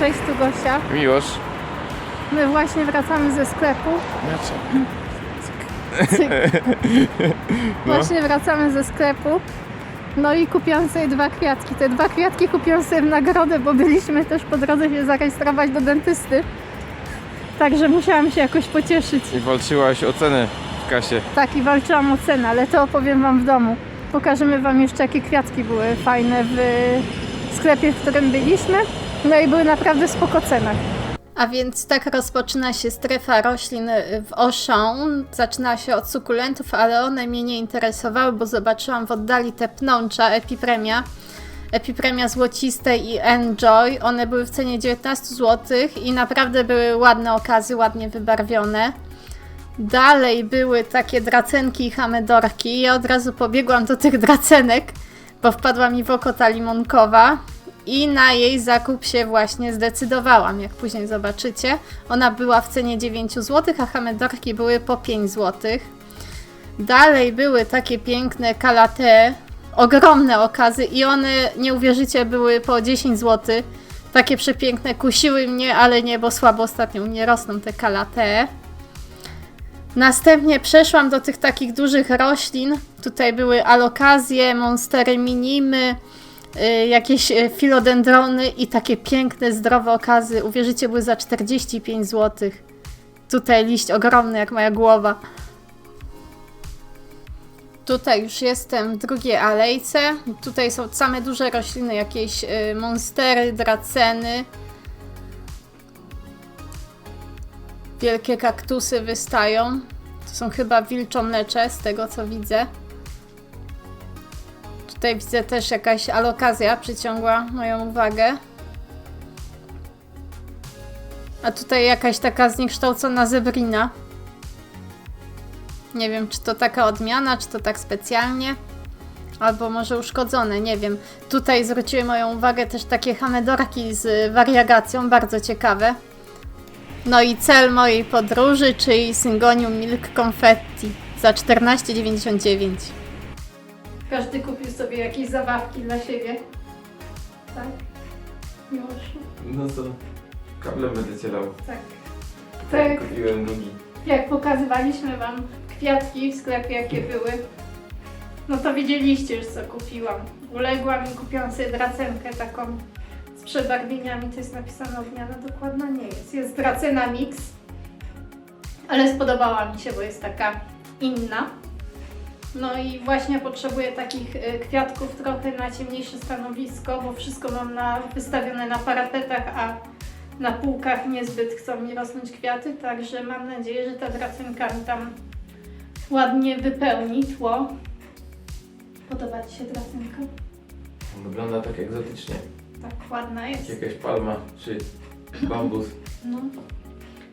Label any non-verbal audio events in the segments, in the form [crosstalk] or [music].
Cześć, tu Gosia. Miłosz. My właśnie wracamy ze sklepu. [laughs] Właśnie wracamy ze sklepu. No i kupiłam sobie dwa kwiatki. Te dwa kwiatki kupiłam sobie w nagrodę, bo byliśmy też po drodze się zarejestrować do dentysty. Także musiałam się jakoś pocieszyć. I walczyłaś o cenę w kasie. Tak, i walczyłam o cenę, ale to opowiem Wam w domu. Pokażemy Wam jeszcze, jakie kwiatki były fajne w sklepie, w którym byliśmy. No i były naprawdę spoko. A więc tak rozpoczyna się strefa roślin w Auchan. Zaczyna się od sukulentów, ale one mnie nie interesowały, bo zobaczyłam w oddali te pnącza Epipremia. Epipremia złociste i Enjoy. One były w cenie 19 zł i naprawdę były ładne okazy, ładnie wybarwione. Dalej były takie dracenki i hamedorki. Ja od razu pobiegłam do tych dracenek, bo wpadła mi w oko ta limonkowa. I na jej zakup się właśnie zdecydowałam, jak później zobaczycie. Ona była w cenie 9 zł, a hamedorki były po 5 zł. Dalej były takie piękne kalate, ogromne okazy i one, nie uwierzycie, były po 10 zł. Takie przepiękne, kusiły mnie, ale nie, bo słabo ostatnio u mnie rosną te kalate. Następnie przeszłam do tych takich dużych roślin. Tutaj były alokazje, monstery minimy, jakieś y, filodendrony i takie piękne, zdrowe okazy. Uwierzycie, były za 45 zł. Tutaj liść ogromny, jak moja głowa. Tutaj już jestem w drugiej alejce. Tutaj są same duże rośliny, jakieś y, monstery, draceny. Wielkie kaktusy wystają. To są chyba wilczomlecze, z tego co widzę. Tutaj widzę też jakaś alokazja przyciągła moją uwagę. A tutaj jakaś taka zniekształcona zebrina. Nie wiem, czy to taka odmiana, czy to tak specjalnie. Albo może uszkodzone, nie wiem. Tutaj zwróciły moją uwagę też takie hamedorki z wariegacją, bardzo ciekawe. No i cel mojej podróży, czyli Syngonium Milk Confetti za 14,99. Każdy kupił sobie jakieś zabawki dla siebie. Tak? Miłoszu? No to kablem będę cię dał. Tak. Tak, Kupiłem drugi. jak pokazywaliśmy Wam kwiatki w sklepie, jakie [laughs] były, no to widzieliście już, co kupiłam. Uległam i kupiłam sobie dracenkę taką z przebarwieniami. To jest napisane odmiana dokładna, nie jest. Jest dracena mix, ale spodobała mi się, bo jest taka inna. No i właśnie potrzebuję takich y, kwiatków trochę na ciemniejsze stanowisko, bo wszystko mam na, wystawione na parapetach, a na półkach niezbyt chcą mi rosnąć kwiaty, także mam nadzieję, że ta dracenka mi tam ładnie wypełni tło. Podoba Ci się dracenka? Wygląda tak egzotycznie. Tak, ładna jest. Jakaś palma czy bambus. No.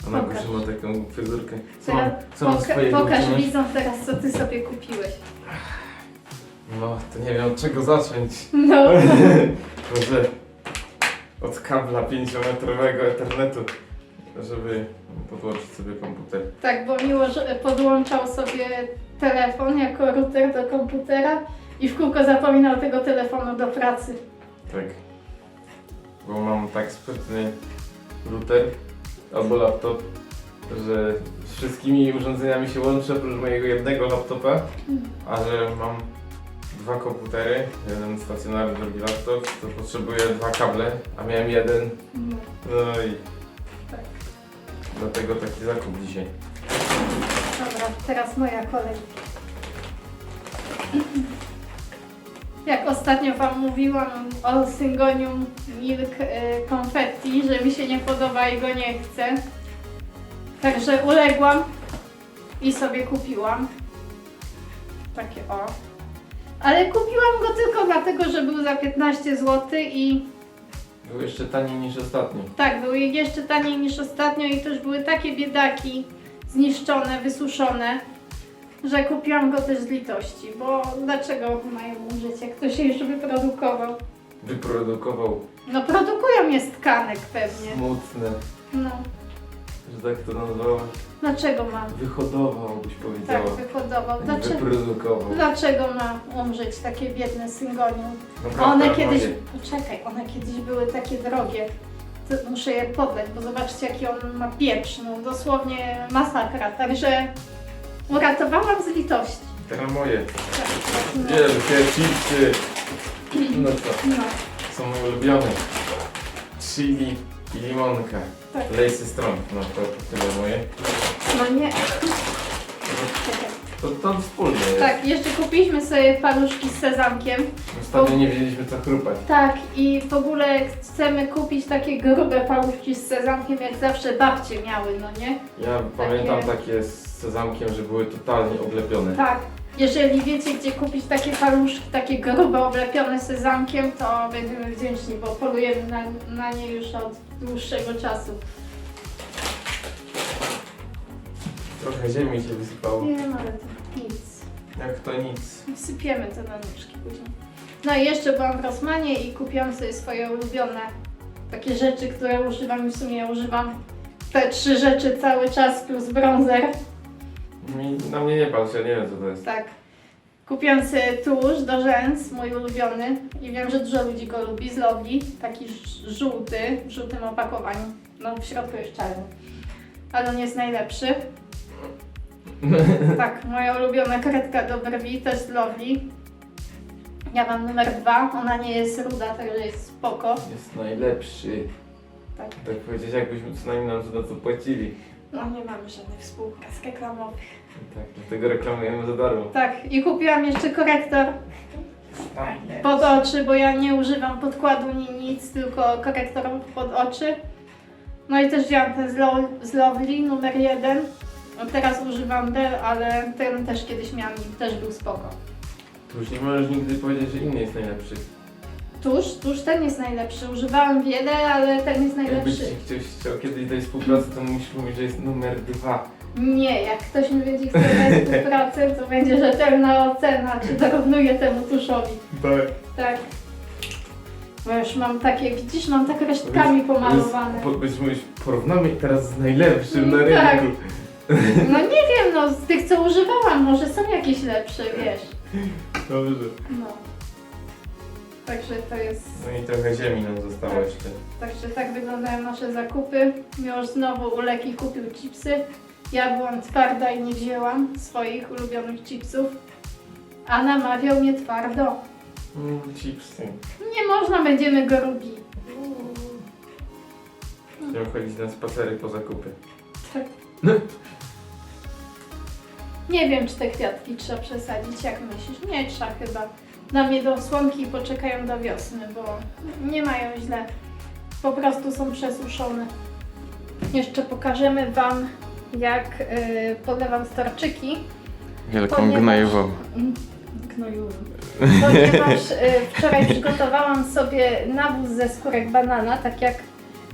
A na Pokaż. górze ma taką fryzurkę. Co mam, Teraz co mam poka- swojego pokaż widzom teraz, co Ty sobie kupiłeś. No, to nie wiem od czego zacząć. No, [laughs] Może od kabla 5-metrowego ethernetu, żeby podłączyć sobie komputer. tak, bo miło, że podłączał sobie telefon jako router do komputera i w kółko zapominał tego telefonu do pracy. Tak. Bo mam tak sprytny router albo laptop, że z wszystkimi urządzeniami się łączę oprócz mojego jednego laptopa, a że mam dwa komputery, jeden stacjonarny, drugi laptop, to potrzebuję dwa kable, a miałem jeden, No. i Tak. dlatego taki zakup dzisiaj. Dobra, teraz moja kolej. Jak ostatnio Wam mówiłam o Syngonium Milk y, Confetti, że mi się nie podoba i go nie chcę. Także uległam i sobie kupiłam. Takie o. Ale kupiłam go tylko dlatego, że był za 15 zł i Był jeszcze taniej niż ostatni. tak, były jeszcze taniej niż ostatnio i też były takie biedaki zniszczone, wysuszone, że kupiłam go też z litości, bo dlaczego mają umrzeć, jak ktoś się już wyprodukował? Wyprodukował No produkują je z tkanek pewnie. smutne, No, że tak to nazwałaś. dlaczego ma? Wyhodował, byś Tak, powiedziała. wyhodował. Nie Dlaczego, Wyprodukował. dlaczego ma umrzeć takie biedne syngonium? Naprawdę, One kiedyś, moje. poczekaj, one kiedyś były takie drogie. to muszę je podać, bo zobaczcie jaki on ma pieprz, no dosłownie masakra, także uratowałam z litości. Teraz moje. No, Wielkie chipsy. No co? no, Są moje ulubione. Chili i limonka. tak, Lejsy strong. No to tyle moje. no nie. To, to wspólnie jest. Tak, jeszcze kupiliśmy sobie paluszki z sezamkiem. Ostatnio nie wiedzieliśmy co chrupać. Tak, i w ogóle chcemy kupić takie grube paluszki z sezamkiem, jak zawsze babcie miały, no nie? Ja pamiętam takie z sezamkiem, że były totalnie oblepione. Tak. Jeżeli wiecie, gdzie kupić takie paluszki, takie grube, oblepione sezamkiem, to będziemy wdzięczni, bo polujemy na, na nie już od dłuższego czasu. Trochę ziemi się wysypało. Nie wiem, ale to nic. Jak to nic. Wsypiemy te doniczki później. No i jeszcze byłam w Rossmanie i kupiłam sobie swoje ulubione takie rzeczy, które używam i w sumie używam te trzy rzeczy cały czas plus bronzer. Mi, na mnie nie patrz, ja nie wiem co to jest. Tak. Kupiłam sobie tusz do rzęs, mój ulubiony i wiem, że dużo ludzi go lubi, z Lovely, taki ż- żółty, w żółtym opakowaniu. No w środku jest czarny. Ale on jest najlepszy. [laughs] Tak, moja ulubiona kredka do brwi, też z Lovely. Ja mam numer dwa, ona nie jest ruda, także jest spoko. Jest najlepszy. Tak. Tak powiedzieć, jakbyśmy co najmniej nam za to płacili. No nie mamy żadnych współprac reklamowych. Tak, dlatego reklamujemy za darmo. Tak, i kupiłam jeszcze korektor pod oczy, bo ja nie używam podkładu ni nic, tylko korektorów pod oczy. No i też wziąłam ten z, Lo- z Lovely numer jeden. No Teraz używam Dell, ale ten też kiedyś miałam i też był spoko. Tu już nie możesz nigdy powiedzieć, że inny jest najlepszy. Tuż, tuż ten jest najlepszy. Używałam wiele, ale ten jest najlepszy. ci ktoś chciał kiedyś dać współpracę, to musisz mówić, że jest numer dwa. Nie, jak ktoś mi będzie chciał dać [laughs] współpracę, to będzie rzetelna ocena, czy dorównuje temu tuszowi. Tak. Tak. Bo już mam takie, widzisz, mam tak resztkami pomalowane. Po, będziesz mówić, porównamy teraz z najlepszym na Mm, tak. rynku. No nie wiem, no z tych co używałam, może są jakieś lepsze, wiesz. Dobrze. No. Także to jest. No i trochę ziemi nam zostało Tak. jeszcze. Także tak wyglądają nasze zakupy. Miłosz znowu u Leki kupił chipsy. Ja byłam twarda i nie wzięłam swoich ulubionych chipsów. A namawiał mnie twardo. Mm, chipsy. Nie można, będziemy go robić. Będziemy chodzić na spacery po zakupy. Tak. [laughs] Nie wiem, czy te kwiatki trzeba przesadzić, jak myślisz? Nie trzeba chyba. Dla mnie do słomki i poczekają do wiosny, bo nie mają źle. Po prostu są przesuszone. Jeszcze pokażemy Wam, jak yy, podlewam starczyki. Wielką Ponieważ- gnojową. Gnoju. Ponieważ y, wczoraj [laughs] przygotowałam sobie nawóz ze skórek banana, tak jak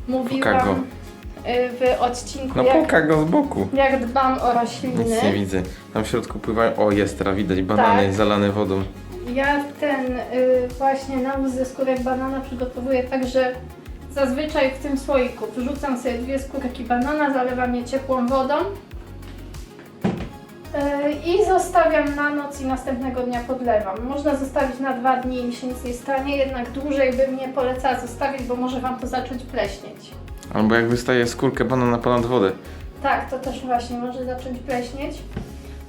mówiłam y, w odcinku, No poka go z boku. jak dbam o rośliny. Nic nie widzę. Tam w środku pływają. O, jest teraz widać banany Tak. zalane wodą. Ja ten y, właśnie nawóz ze skórek banana przygotowuję tak, że zazwyczaj w tym słoiku wrzucam sobie dwie skórki banana, zalewam je ciepłą wodą y, i zostawiam na noc i następnego dnia podlewam. Można zostawić na dwa dni i mi się nic nie stanie, jednak dłużej bym nie polecała zostawić, bo może Wam to zacząć pleśnieć. Albo jak wystaje skórkę banana ponad wodę. Tak, to też właśnie może zacząć pleśnieć.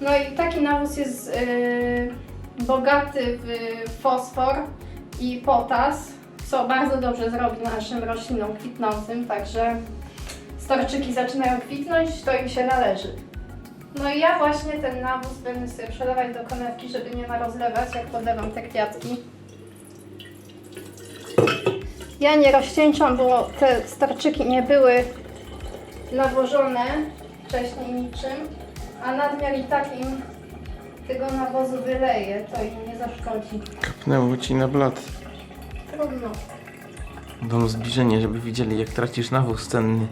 No i taki nawóz jest yy, bogaty w fosfor i potas, co bardzo dobrze zrobi naszym roślinom kwitnącym, także storczyki zaczynają kwitnąć, to im się należy. No i ja właśnie ten nawóz będę sobie przelewać do konewki, żeby nie narozlewać, jak podlewam te kwiatki. Ja nie rozcieńczam, bo te starczyki nie były nawożone wcześniej niczym, a nadmiar i tak im tego nawozu wyleje, to im nie zaszkodzi. Kapnęło ci na blat. Trudno. Dam zbliżenie, żeby widzieli jak tracisz nawóz cenny.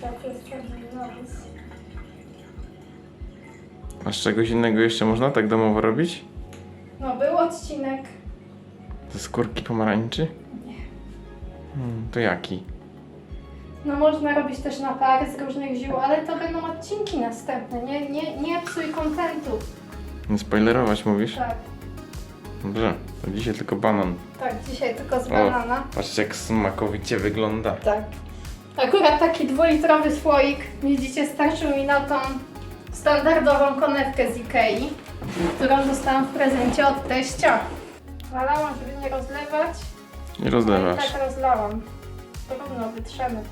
Tak nawóz. Masz czegoś innego jeszcze można tak domowo robić? No, był odcinek. Ze skórki pomarańczy? Nie. Hmm, to jaki? No, można robić też na pary z różnych ziół, ale to będą odcinki następne. Nie, nie, nie psuj kontentu. Nie spoilerować mówisz? Tak. Dobrze. To dzisiaj tylko banan. Tak, dzisiaj tylko z banana. Patrzcie jak smakowicie wygląda. Tak. Akurat taki dwulitrowy słoik, widzicie, starczył mi na tą standardową konewkę z Ikei, którą dostałam w prezencie od teścia. Zalałam, żeby nie rozlewać. Nie No i rozlewasz. tak rozlałam. Trudno, wytrzemy.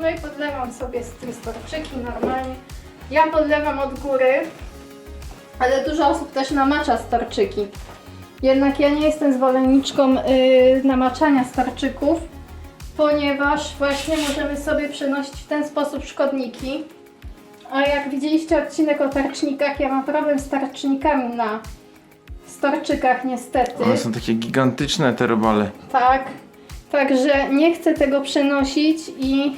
No i podlewam sobie z tym storczyki normalnie. Ja podlewam od góry, ale dużo osób też namacza storczyki. Jednak ja nie jestem zwolenniczką yy, namaczania storczyków, ponieważ właśnie możemy sobie przenosić w ten sposób szkodniki. A jak widzieliście odcinek o tarcznikach, ja mam problem z tarcznikami na storczykach niestety. One są takie gigantyczne te robale. Tak, także nie chcę tego przenosić i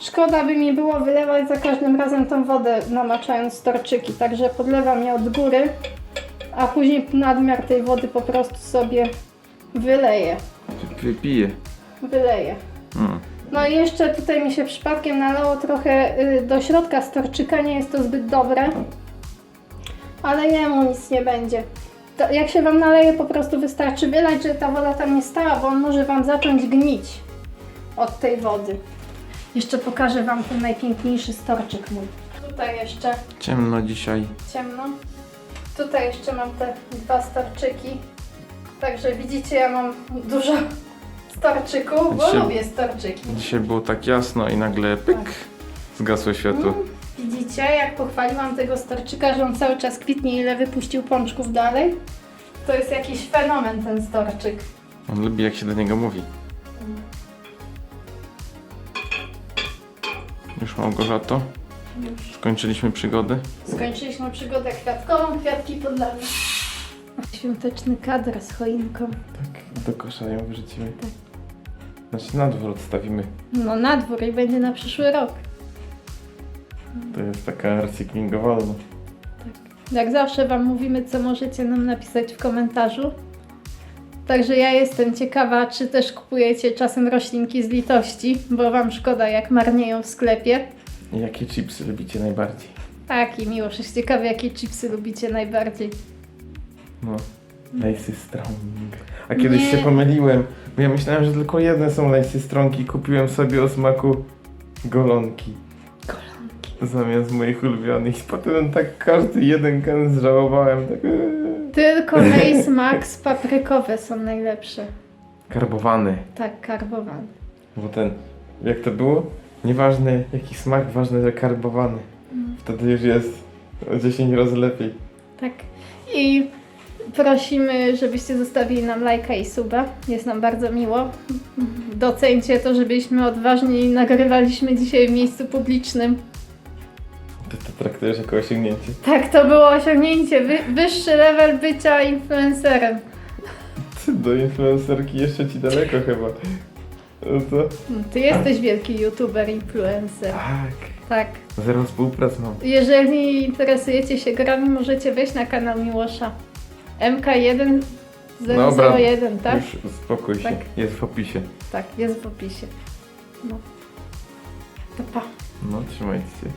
szkoda by mi było wylewać za każdym razem tą wodę namaczając storczyki, także podlewam je od góry, a później nadmiar tej wody po prostu sobie wyleję, Wypije. wyleję. Mm. No i jeszcze tutaj mi się przypadkiem nalało trochę y, do środka storczyka, nie jest to zbyt dobre, ale jemu nic nie będzie. To jak się Wam naleje, po prostu wystarczy wylać, żeby ta woda tam nie stała, bo on może Wam zacząć gnić od tej wody. Jeszcze pokażę Wam ten najpiękniejszy storczyk mój. Tutaj jeszcze Ciemno dzisiaj. ciemno. Tutaj jeszcze mam te dwa storczyki. Także widzicie, ja mam dużo storczyków, bo Dzisiaj- lubię storczyki. Dzisiaj było tak jasno i nagle pyk. Zgasło światło. Mm, Widzicie, jak pochwaliłam tego storczyka, że on cały czas kwitnie, ile wypuścił pączków dalej? To jest jakiś fenomen ten storczyk. On lubi jak się do niego mówi. Już Małgorzato? Już Skończyliśmy przygodę? skończyliśmy przygodę kwiatkową, kwiatki podlane. Świąteczny kadr z choinką. Tak, do kosza ją wyrzucimy. Znaczy na dwór odstawimy. No na dwór i będzie na przyszły rok. To jest taka recyklingowalna. Jak zawsze Wam mówimy, co możecie nam napisać w komentarzu. Także ja jestem ciekawa, czy też kupujecie czasem roślinki z litości, bo Wam szkoda, jak marnieją w sklepie. Jakie chipsy lubicie najbardziej? Tak, i miłość, jest ciekawy, jakie chipsy lubicie najbardziej. No. Lacey Strong. A kiedyś Nie. się pomyliłem, bo ja myślałem, że tylko jedne są Lacey Strong i kupiłem sobie o smaku golonki. Kolonki. Zamiast moich ulubionych. Potem tak każdy jeden kan zżałowałem. Tak, eee. Tylko Lace Max paprykowe są najlepsze. Karbowany. Tak, karbowane. Bo ten, jak to było? Nieważne jaki smak, ważne, że karbowany. Wtedy już jest o 10 razy lepiej. Tak. I prosimy, żebyście zostawili nam lajka i suba. Jest nam bardzo miło. Docencie to, żebyśmy odważni nagrywaliśmy dzisiaj w miejscu publicznym. Ty to traktujesz jako osiągnięcie. Tak, to było osiągnięcie. Wy, wyższy level bycia influencerem. Ty do influencerki jeszcze ci daleko chyba. No to... Ty jesteś wielki youtuber, influencer. Tak. Tak. Zero współprac mam. Jeżeli interesujecie się grami, możecie wejść na kanał Miłosza. MK1 Dobra. 001, tak? Już uspokój się. Tak. Jest w opisie. Tak, jest w opisie. No. To pa. No, trzymajcie się.